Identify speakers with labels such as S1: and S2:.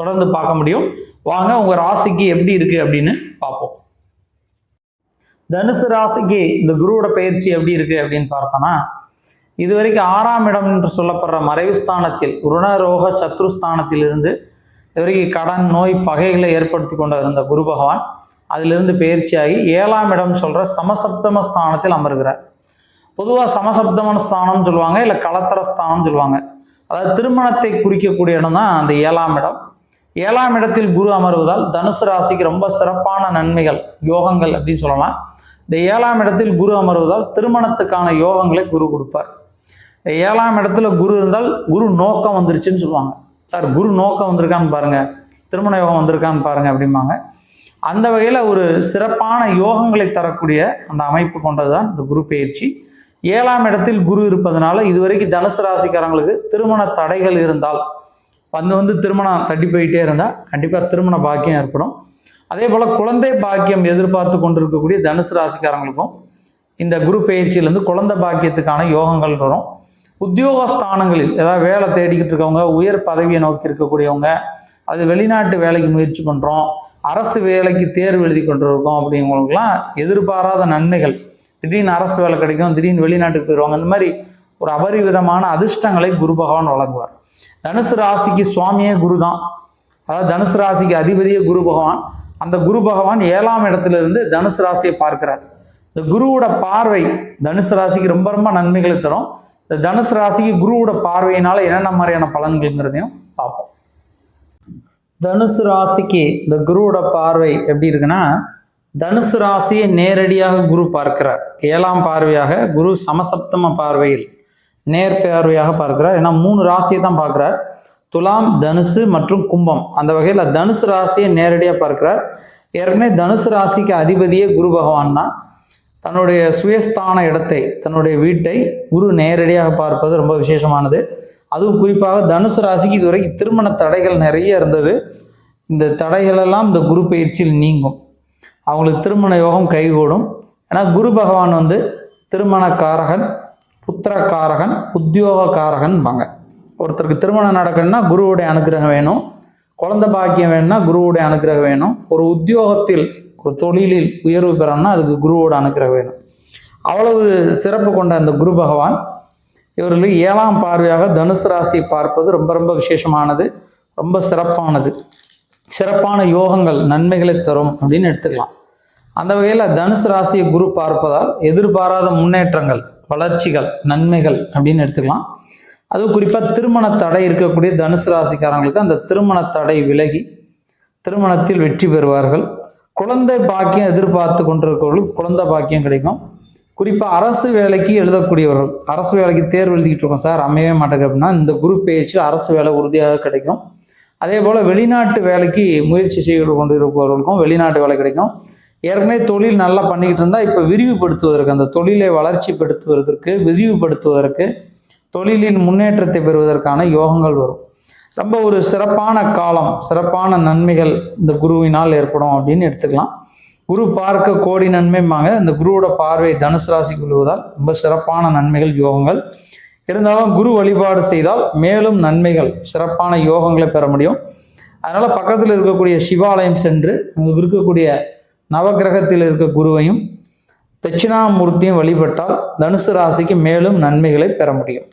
S1: தொடர்ந்து பார்க்க முடியும். வாங்க உங்கள் ராசிக்கு எப்படி இருக்குது அப்படின்னு பார்ப்போம். தனுசு ராசிக்கு இந்த குருவோட பயிற்சி எப்படி இருக்குது அப்படின்னு பார்த்தோன்னா இது வரைக்கும் ஆறாம் இடம் என்று சொல்லப்படுற மறைவு ஸ்தானத்தில் ருணரோக சத்ருஸ்தானத்திலிருந்து இதுவரைக்கும் கடன் நோய் பகைகளை ஏற்படுத்தி கொண்டு இருந்த குரு பகவான் அதிலிருந்து பயிற்சியாகி ஏழாம் இடம் சொல்கிற சமசப்தம ஸ்தானத்தில் அமர்கிறார். பொதுவாக சமசப்தம ஸ்தானம்னு சொல்லுவாங்க இல்லை கலத்தர ஸ்தானம்னு சொல்லுவாங்க. அதாவது திருமணத்தை குறிக்கக்கூடிய இடம் தான் அந்த ஏழாம் இடம். ஏழாம் இடத்தில் குரு அமர்வதால் தனுசு ராசிக்கு ரொம்ப சிறப்பான நன்மைகள் யோகங்கள் அப்படின்னு சொல்லலாம். இந்த ஏழாம் இடத்தில் குரு அமர்வதால் திருமணத்துக்கான யோகங்களை குரு கொடுப்பார். இந்த ஏழாம் இடத்துல குரு இருந்தால் குரு நோக்கம் வந்துருச்சுன்னு சொல்லுவாங்க. சார் குரு நோக்கம் வந்திருக்கான்னு பாருங்கள் திருமண யோகம் வந்திருக்கான்னு பாருங்கள் அப்படிம்பாங்க. அந்த வகையில் ஒரு சிறப்பான யோகங்களை தரக்கூடிய அந்த அமைப்பு கொண்டது தான் இந்த குரு பயிற்சி. ஏழாம் இடத்தில் குரு இருப்பதனால இதுவரைக்கும் தனுசு ராசிக்காரங்களுக்கு திருமண தடைகள் இருந்தால் வந்து வந்து திருமணம் தட்டி போயிட்டே இருந்தால் கண்டிப்பாக திருமண பாக்கியம் ஏற்படும். அதே போல் குழந்தை பாக்கியம் எதிர்பார்த்து கொண்டிருக்கக்கூடிய தனுசு ராசிக்காரங்களுக்கும் இந்த குரு பயிற்சியிலேருந்து குழந்தை பாக்கியத்துக்கான யோகங்கள் வரும். உத்தியோக ஸ்தானங்களில் ஏதாவது வேலை தேடிக்கிட்டு இருக்கவங்க உயர் பதவியை நோக்கி இருக்கக்கூடியவங்க அது வெளிநாட்டு வேலைக்கு முயற்சி பண்ணுறோம் அரசு வேலைக்கு தேர்வு எழுதி கொண்டு இருக்கோம் அப்படிங்கிறவங்களுக்குலாம் எதிர்பாராத நன்மைகள். திடீர்னு அரசு வேலை கிடைக்கும் திடீர்னு வெளிநாட்டுக்கு போயிடுவாங்க அந்த மாதிரி ஒரு அபரிவிதமான அதிர்ஷ்டங்களை குரு பகவான் வழங்குவார். தனுசு ராசிக்கு சுவாமியே குரு தான் அதாவது தனுசு ராசிக்கு அதிபதியே குரு பகவான். அந்த குரு பகவான் ஏழாம் இடத்துல இருந்து தனுசு ராசியை பார்க்கிறார். இந்த குருவோட பார்வை தனுசு ராசிக்கு ரொம்ப ரொம்ப நன்மைகளை தரும். இந்த தனுசு ராசிக்கு குருவோட பார்வையினால என்னென்ன மாதிரியான பலன்கள்ங்கிறதையும் பார்ப்போம். தனுசு ராசிக்கு இந்த குருவோட பார்வை எப்படி இருக்குன்னா தனுசு ராசியை நேரடியாக குரு பார்க்கிறார். ஏழாம் பார்வையாக குரு சமசப்தம பார்வையில். நேர்பார்வையாக பார்க்கிறார். ஏன்னா மூணு ராசியை தான் பார்க்குறார். துலாம் தனுசு மற்றும் கும்பம். அந்த வகையில் தனுசு ராசியை நேரடியாக பார்க்கிறார். ஏற்கனவே தனுசு ராசிக்கு அதிபதியே குரு பகவான் தான். தன்னுடைய சுயஸ்தான இடத்தை தன்னுடைய வீட்டை குரு நேரடியாக பார்ப்பது ரொம்ப விசேஷமானது. அதுவும் குறிப்பாக தனுசு ராசிக்கு இதுவரைக்கும் திருமண தடைகள் நிறைய இருந்தது. இந்த தடைகளெல்லாம் இந்த குரு பயிற்சியில் நீங்கும். அவங்களுக்கு திருமண யோகம் கைகூடும். ஏன்னா குரு பகவான் வந்து திருமணக்காரகன். புத்திரக்காரகன் உத்தியோகக்காரகன்பாங்க ஒருத்தருக்கு திருமணம் நடக்கணும்னா குருவுடைய அனுகிரகம் வேணும். குழந்த பாக்கியம் வேணும்னா குருவுடைய அனுகிரகம் வேணும். ஒரு உத்தியோகத்தில் ஒரு தொழிலில் உயர்வு பெறணும்னா அதுக்கு குருவோட அனுகிரகம் வேணும். அவ்வளவு சிறப்பு கொண்ட அந்த குரு பகவான். இவர்களுக்கு ஏழாம் பார்வையாக தனுசு ராசியை பார்ப்பது ரொம்ப ரொம்ப விசேஷமானது ரொம்ப சிறப்பானது. சிறப்பான யோகங்கள் நன்மைகளை தரும் அப்படின்னு எடுத்துக்கலாம். அந்த வகையில் தனுசு ராசியை குரு பார்ப்பதால் எதிர்பாராத முன்னேற்றங்கள் வளர்ச்சிகள் நன்மைகள் அப்படின்னு எடுத்துக்கலாம். அதுவும் குறிப்பாக திருமண தடை இருக்கக்கூடிய தனுசு ராசிக்காரங்களுக்கு அந்த திருமண தடை விலகி திருமணத்தில் வெற்றி பெறுவார்கள். குழந்தை பாக்கியம் எதிர்பார்த்து கொண்டிருக்கிறவர்களுக்கு குழந்தை பாக்கியம் கிடைக்கும். குறிப்பாக அரசு வேலைக்கு எழுதக்கூடியவர்கள் அரசு வேலைக்கு தேர்வு எழுதிக்கிட்டு இருக்கோம் சார் அமையவே மாட்டேங்க அப்படின்னா இந்த குரூப் பயிற்சியில் அரசு வேலை உறுதியாக கிடைக்கும். அதே போல் வெளிநாட்டு வேலைக்கு முயற்சி செய்து கொண்டு இருப்பவர்களுக்கும் வெளிநாட்டு வேலை கிடைக்கும். ஏற்கனவே தொழில் நல்லா பண்ணிக்கிட்டு இருந்தால் இப்போ விரிவுபடுத்துவதற்கு அந்த தொழிலை வளர்ச்சி படுத்துவதற்கு விரிவுபடுத்துவதற்கு தொழிலின் முன்னேற்றத்தை பெறுவதற்கான யோகங்கள் வரும். ரொம்ப ஒரு சிறப்பான காலம் சிறப்பான நன்மைகள் இந்த குருவினால் ஏற்படும் அப்படின்னு எடுத்துக்கலாம். குரு பார்க்க கோடி நன்மைம்பாங்க. இந்த குருவோட பார்வை தனுசு ராசிக்கு விழுவதால் ரொம்ப சிறப்பான நன்மைகள் யோகங்கள். இருந்தாலும் குரு வழிபாடு செய்தால் மேலும் நன்மைகள் சிறப்பான யோகங்களை பெற முடியும். அதனால் பக்கத்தில் இருக்கக்கூடிய சிவாலயம் சென்று இருக்கக்கூடிய நவகிரகத்தில் இருக்க குருவையும் தட்சிணாமூர்த்தியும் வழிபட்டால் தனுசு ராசிக்கு மேலும் நன்மைகளை பெற முடியும்.